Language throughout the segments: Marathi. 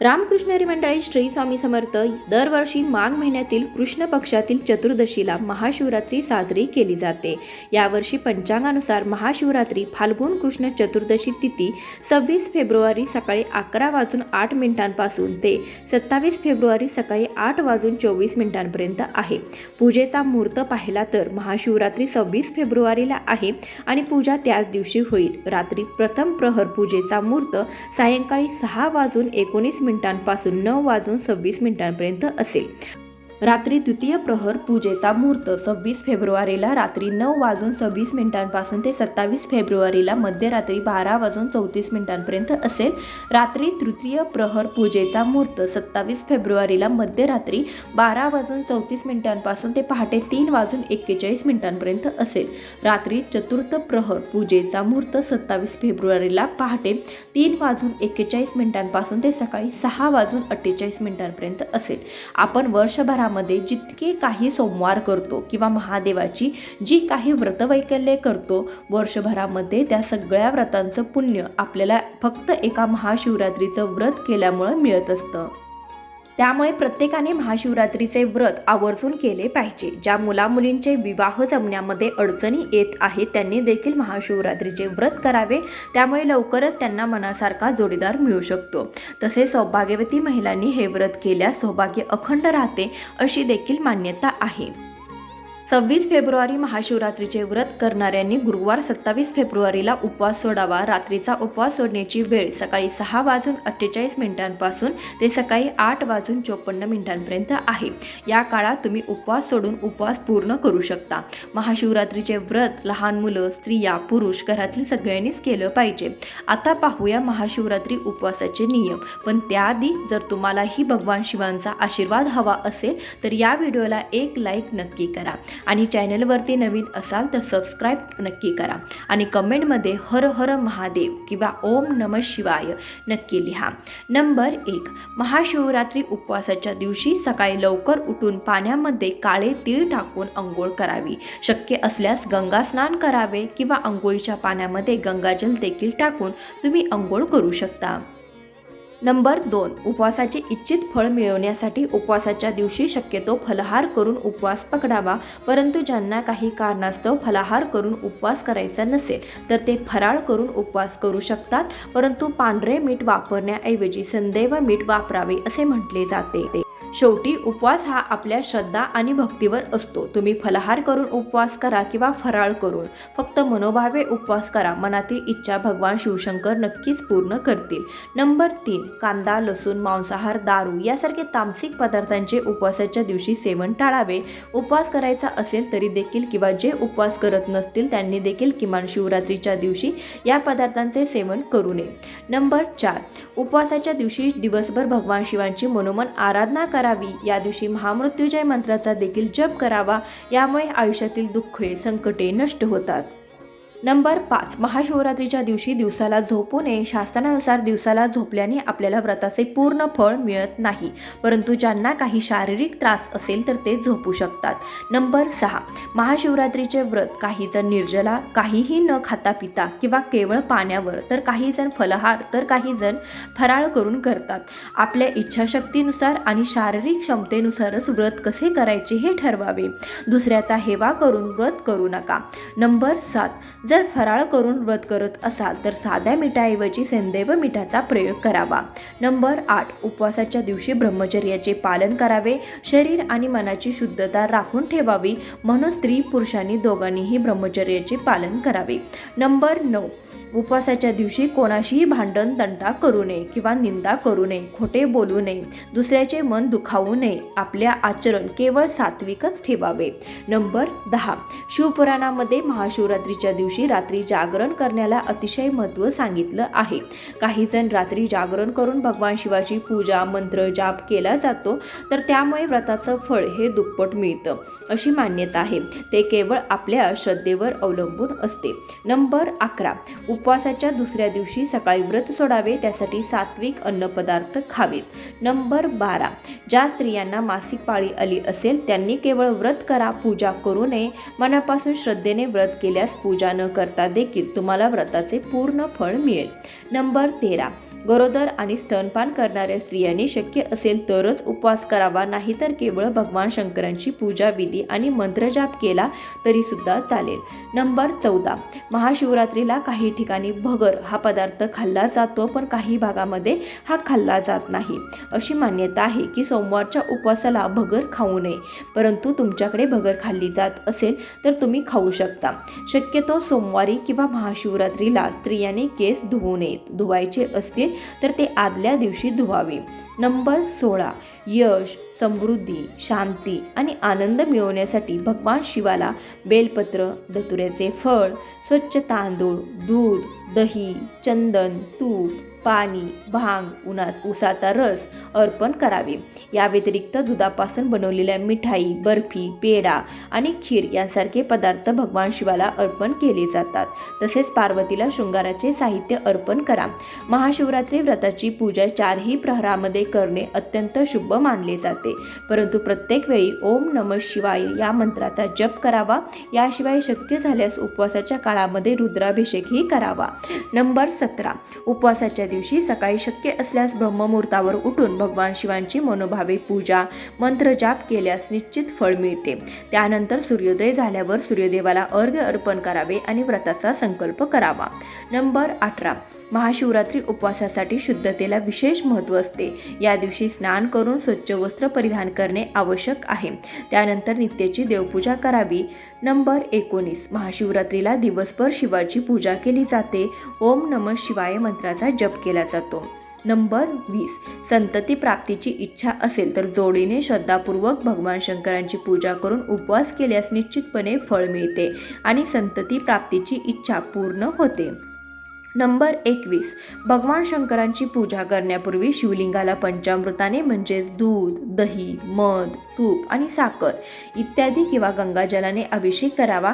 रामकृष्णरी मंडळी श्री स्वामी समर्थ दरवर्षी माघ महिन्यातील कृष्ण पक्षातील चतुर्दशीला महाशिवरात्री साजरी केली जाते. यावर्षी पंचांगानुसार महाशिवरात्री फाल्गुन कृष्ण चतुर्दशी तिथी सव्वीस फेब्रुवारी सकाळी अकरा वाजून आठ मिनिटांपासून ते सत्तावीस फेब्रुवारी सकाळी आठ वाजून चोवीस मिनिटांपर्यंत आहे. पूजेचा मुहूर्त पाहिला तर महाशिवरात्री सव्वीस फेब्रुवारीला आहे आणि पूजा त्याच दिवशी होईल. रात्री प्रथम प्रहर पूजेचा मुहूर्त सायंकाळी सहा वाजून एकोणीस मिनिटांपासून नऊ वाजून सव्वीस मिनिटांपर्यंत असेल. रात्री द्वितीय प्रहर पूजेचा मुहूर्त. सव्वीस फेब्रुवारीला रात्री नऊ वाजून सव्वीस मिनिटांपासून ते सत्तावीस फेब्रुवारीला मध्यरात्री बारा वाजून चौतीस मिनिटांपर्यंत असेल. रात्री तृतीय प्रहर पूजेचा मुहूर्त. सत्तावीस फेब्रुवारीला मध्यरात्री बारा वाजून चौतीस मिनिटांपासून ते पहाटे तीन वाजून एक्केचाळीस मिनिटांपर्यंत असेल. रात्री चतुर्थ प्रहर पूजेचा मुहूर्त. सत्तावीस फेब्रुवारीला पहाटे तीन वाजून एक्केचाळीस मिनिटांपासून ते सकाळी सहा वाजून अठ्ठेचाळीस मिनिटांपर्यंत असेल. आपण वर्षभरा वर्षभरामध्ये जितके काही सोमवार करतो किंवा महादेवाची जी काही व्रतवैकल्ये करतो वर्षभरामध्ये त्या सगळ्या व्रतांचं पुण्य आपल्याला फक्त एका महाशिवरात्रीचं व्रत केल्यामुळं मिळत असतं. त्यामुळे प्रत्येकाने महाशिवरात्रीचे व्रत आवर्जून केले पाहिजे. ज्या मुलामुलींचे विवाह जमण्यामध्ये अडचणी येत आहेत त्यांनी देखील महाशिवरात्रीचे व्रत करावे. त्यामुळे लवकरच त्यांना मनासारखा जोडीदार मिळू शकतो. तसेच सौभाग्यवती महिलांनी हे व्रत केल्यास सौभाग्य अखंड राहते अशी देखील मान्यता आहे. सव्वीस फेब्रुवारी महाशिवरात्रीचे व्रत करणाऱ्यांनी गुरुवार सत्तावीस फेब्रुवारीला उपवास सोडावा रात्रीचा उपवास सोडण्याची वेळ सकाळी सहा वाजून अठ्ठेचाळीस मिनिटांपासून ते सकाळी आठ वाजून चोपन्न मिनिटांपर्यंत आहे. या काळात तुम्ही उपवास सोडून उपवास पूर्ण करू शकता. महाशिवरात्रीचे व्रत लहान मुलं स्त्रिया पुरुष घरातील सगळ्यांनीच केलं पाहिजे. आता पाहूया महाशिवरात्री उपवासाचे नियम. पण त्याआधी जर तुम्हालाही भगवान शिवांचा आशीर्वाद हवा असेल तर या व्हिडिओला एक लाईक नक्की करा. आणि चॅनलवरती नवीन असाल तर सबस्क्राईब नक्की करा. आणि कमेंटमध्ये हर हर महादेव किंवा ओम नम शिवाय नक्की लिहा. नंबर एक महाशिवरात्री उपवासाच्या दिवशी सकाळी लवकर उठून पाण्यामध्ये काळे तीळ टाकून अंघोळ करावी. शक्य असल्यास गंगा स्नान करावे किंवा अंघोळीच्या पाण्यामध्ये गंगाजल देखील टाकून तुम्ही अंघोळ करू शकता. नंबर दोन उपवासाचे इच्छित फळ मिळवण्यासाठी उपवासाच्या दिवशी शक्यतो फलाहार करून उपवास पकडावा परंतु ज्यांना काही कारणास्तव फलाहार करून उपवास करायचा नसेल तर ते फराळ करून उपवास करू शकतात परंतु पांढरे मीठ वापरण्याऐवजी संदैव मीठ वापरावे असे म्हटले जाते. शेवटी उपवास हा आपल्या श्रद्धा आणि भक्तीवर असतो. तुम्ही फलाहार करून उपवास करा किंवा फराळ करून फक्त मनोभावे उपवास करा. मनातील इच्छा भगवान शिवशंकर नक्कीच पूर्ण करतील. नंबर तीन कांदा लसूण मांसाहार दारू यासारखे तामसिक पदार्थांचे उपवासाच्या दिवशी सेवन टाळावे. उपवास करायचा असेल तरी देखील किंवा जे उपवास करत नसतील त्यांनी देखील किमान शिवरात्रीच्या दिवशी या पदार्थांचे सेवन करू नये. नंबर चार उपवासाच्या दिवशी दिवसभर भगवान शिवांची मनोमन आराधना करा. करावी. या दिवशी महामृत्युंजय मंत्राचा देखील जप करावा. यामुळे आयुष्यातील दुःखे संकटे नष्ट होतात. नंबर पाच. महाशिवरात्रीच्या दिवशी दिवसाला झोपू नये शास्त्रानुसार दिवसाला झोपल्याने आपल्याला व्रताचे पूर्ण फळ मिळत नाही. परंतु ज्यांना काही शारीरिक त्रास असेल तर ते झोपू शकतात. नंबर सहा. महाशिवरात्रीचे व्रत काही जण निर्जला काहीही न खाता पिता किंवा केवळ पाण्यावर तर काही जण फलहार तर काही जण फराळ करून करतात. आपल्या इच्छाशक्तीनुसार आणि शारीरिक क्षमतेनुसारच व्रत कसे करायचे हे ठरवावे. दुसऱ्याचा हेवा करून व्रत करू नका. नंबर सात. जर जर फराळ करून व्रत करत असाल तर साध्या मिठाऐवजी सेंदैव मिठाचा प्रयोग करावा. नंबर आठ उपवासाच्या दिवशी ब्रह्मचर्याचे पालन करावे. शरीर आणि मनाची शुद्धता राखून ठेवावी. म्हणून स्त्री पुरुषांनी दोघांनीही ब्रह्मचर्याचे पालन करावे. नंबर नऊ उपवासाच्या दिवशी कोणाशीही भांडण तंटा करू नये किंवा निंदा करू नये खोटे बोलू नये दुसऱ्याचे मन दुखावू नये आपल्या आचरण केवळ सात्विकच ठेवावे. नंबर दहा. शिवपुराणामध्ये महाशिवरात्रीच्या दिवशी रात्री जागरण करण्याला अतिशय महत्त्व सांगितलं आहे. काही जण रात्री जागरण करून भगवान शिवाची पूजा मंत्र जाप केला जातो तर त्यामुळे व्रताचं फळ हे दुप्पट मिळतं अशी मान्यता आहे. ते केवळ आपल्या श्रद्धेवर अवलंबून असते. नंबर अकरा. उप उपवासाच्या दुसऱ्या दिवशी सकाळी व्रत सोडावे त्यासाठी सात्विक अन्नपदार्थ खावेत. नंबर बारा. ज्या स्त्रियांना मासिक पाळी आली असेल त्यांनी केवळ व्रत करा पूजा करू नये. मनापासून श्रद्धेने व्रत केल्यास पूजा न करता देखील तुम्हाला व्रताचे पूर्ण फळ मिळेल. नंबर तेरा. गरोदर आणि स्तनपान करणाऱ्या स्त्रियांनी शक्य असेल तरच उपवास करावा नाही तर केवळ भगवान शंकरांची पूजा विधी आणि मंत्रजाप केला तरी सुद्धा चालेल. नंबर चौदा. महाशिवरात्रीला काही ठिकाणी भगर हा पदार्थ खाल्ला जातो पण काही भागामध्ये हा खाल्ला जात नाही. अशी मान्यता आहे की सोमवारच्या उपवासाला भगर खाऊ नये. परंतु तुमच्याकडे भगर खाल्ली जात असेल तर तुम्ही खाऊ शकता. शक्यतो सोमवारी किंवा महाशिवरात्रीला स्त्रियांनी केस धुवू नयेत. धुवायचे असतील तर ते आदल्या दिवशी धुवावे. नंबर सोळा. यश समृद्धी शांती आणि आनंद मिळवण्यासाठी भगवान शिवाला बेलपत्र धतुऱ्याचे फळ स्वच्छ तांदूळ दूध दही चंदन तूप पाणी भांग उन्हा उसाचा रस अर्पण करावे. या व्यतिरिक्त दुधापासून बनवलेल्या मिठाई बर्फी पेढा आणि खीर यांसारखे पदार्थ भगवान शिवाला अर्पण केले जातात. तसेच पार्वतीला शृंगाराचे साहित्य अर्पण करा. महाशिवरात्री व्रताची पूजा चारही प्रहरामध्ये करणे अत्यंत शुभ मानले जाते. परंतु प्रत्येक वेळी ओम नम शिवाय या मंत्राचा जप करावा. याशिवाय शक्य झाल्यास उपवासाच्या काळामध्ये रुद्राभिषेकही करावा. नंबर सतरा. उपवासाच्या दिवशी सकाळी शक्य असल्यास ब्रह्ममुहूर्तावर उठून भगवान शिवांची मनोभावे पूजा मंत्रजाप केल्यास निश्चित फळ मिळते. त्यानंतर सूर्योदय झाल्यावर सूर्यदेवाला अर्घ्य अर्पण करावे आणि व्रताचा संकल्प करावा. नंबर अठरा. महाशिवरात्री उपवासासाठी शुद्धतेला विशेष महत्त्व असते. या दिवशी स्नान करून स्वच्छ वस्त्र परिधान करणे आवश्यक आहे. त्यानंतर नित्याची देवपूजा करावी. नंबर एकोणीस. महाशिवरात्रीला दिवसभर शिवाची पूजा केली जाते. ओम नम शिवाय मंत्राचा जप केला जातो. नंबर वीस. संतती प्राप्तीची इच्छा असेल तर जोडीने श्रद्धापूर्वक भगवान शंकरांची पूजा करून उपवास केल्यास निश्चितपणे फळ मिळते आणि संतती प्राप्तीची इच्छा पूर्ण होते. नंबर एकवीस. भगवान शंकरांची पूजा करण्यापूर्वी शिवलिंगाला पंचामृताने म्हणजेच दूध दही मध तूप आणि साखर इत्यादी किंवा गंगाजलाने अभिषेक करावा.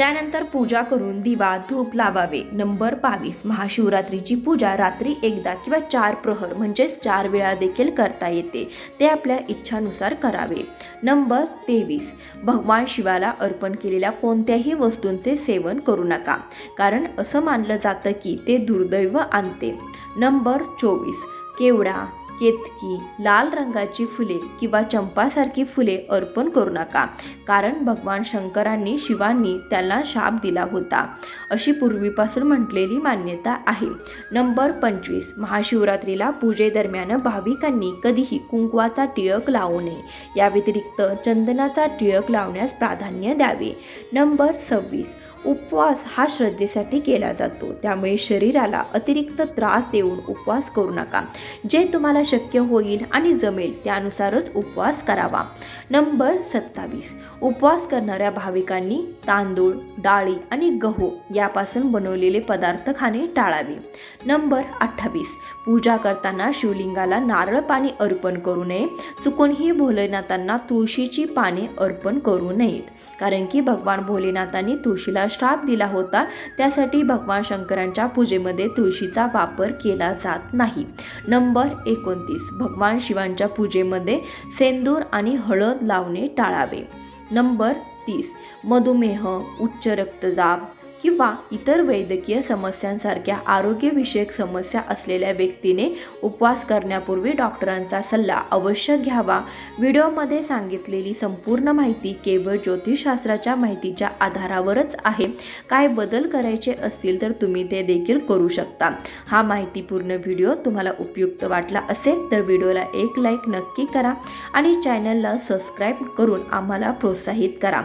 त्यानंतर पूजा करून दिवा धूप लावावे. नंबर बावीस. महाशिवरात्रीची पूजा रात्री एकदा किंवा चार प्रहर म्हणजेच चार वेळा देखील करता येते. ते आपल्या इच्छानुसार करावे. नंबर तेवीस. भगवान शिवाला अर्पण केलेल्या कोणत्याही वस्तूंचे सेवन करू नका कारण असं मानलं जातं की ते दुर्दैव आणते. नंबर चोवीस. केवडा केतकी लाल रंगाची फुले किंवा चंपासारखी फुले अर्पण करू नका. कारण भगवान शंकरांनी शिवांनी त्याला शाप दिला होता. अशी पूर्वीपासून म्हटलेली मान्यता आहे. नंबर पंचवीस. महाशिवरात्रीला पूजेदरम्यान भाविकांनी कधीही कुंकवाचा टिळक लावू नये. या व्यतिरिक्त चंदनाचा टिळक लावण्यास प्राधान्य द्यावे. नंबर सव्वीस. उपवास हा श्रद्धेसाठी केला जातो. त्यामुळे शरीराला अतिरिक्त त्रास देऊन उपवास करू नका. जे तुम्हाला शक्य होईल आणि जमेल त्यानुसारच उपवास करावा. नंबर सत्तावीस. उपवास करणाऱ्या भाविकांनी तांदूळ डाळी आणि गहू यापासून बनवलेले पदार्थ खाणे टाळावे. नंबर अठ्ठावीस. पूजा करताना शिवलिंगाला नारळ पाणी अर्पण करू नये. चुकूनही भोलेनाथांना तुळशीची पाने अर्पण करू नयेत. कारण की भगवान भोलेनाथांनी तुळशीला श्राप दिला होता त्यासाठी भगवान शंकरांच्या पूजेमध्ये तुळशीचा वापर केला जात नाही. नंबर एकोणतीस. भगवान शिवांच्या पूजेमध्ये सेंदूर आणि हळद लावणे टाळावे. नंबर तीस. मधुमेह उच्च रक्तदाब किंवा इतर वैद्यकीय समस्यांसारख्या आरोग्यविषयक समस्या असलेल्या व्यक्तीने उपवास करण्यापूर्वी डॉक्टरांचा सल्ला अवश्य घ्यावा. व्हिडिओमध्ये सांगितलेली संपूर्ण माहिती केवळ ज्योतिषशास्त्राच्या माहितीच्या आधारावरच आहे. काय बदल करायचे असतील तर तुम्ही ते देखील करू शकता. हा माहितीपूर्ण व्हिडिओ तुम्हाला उपयुक्त वाटला असेल तर व्हिडिओला एक लाईक नक्की करा आणि चॅनलला सबस्क्राईब करून आम्हाला प्रोत्साहित करा.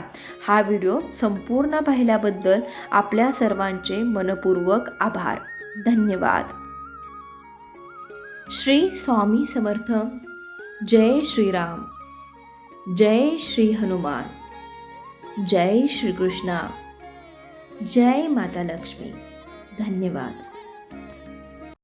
हा व्हिडिओ संपूर्ण पाहिल्याबद्दल आपल्या सर्वांचे मनपूर्वक आभार. धन्यवाद. श्री स्वामी समर्थ. जय श्रीराम. जय श्री हनुमान. जय श्रीकृष्णा जय माता लक्ष्मी. धन्यवाद.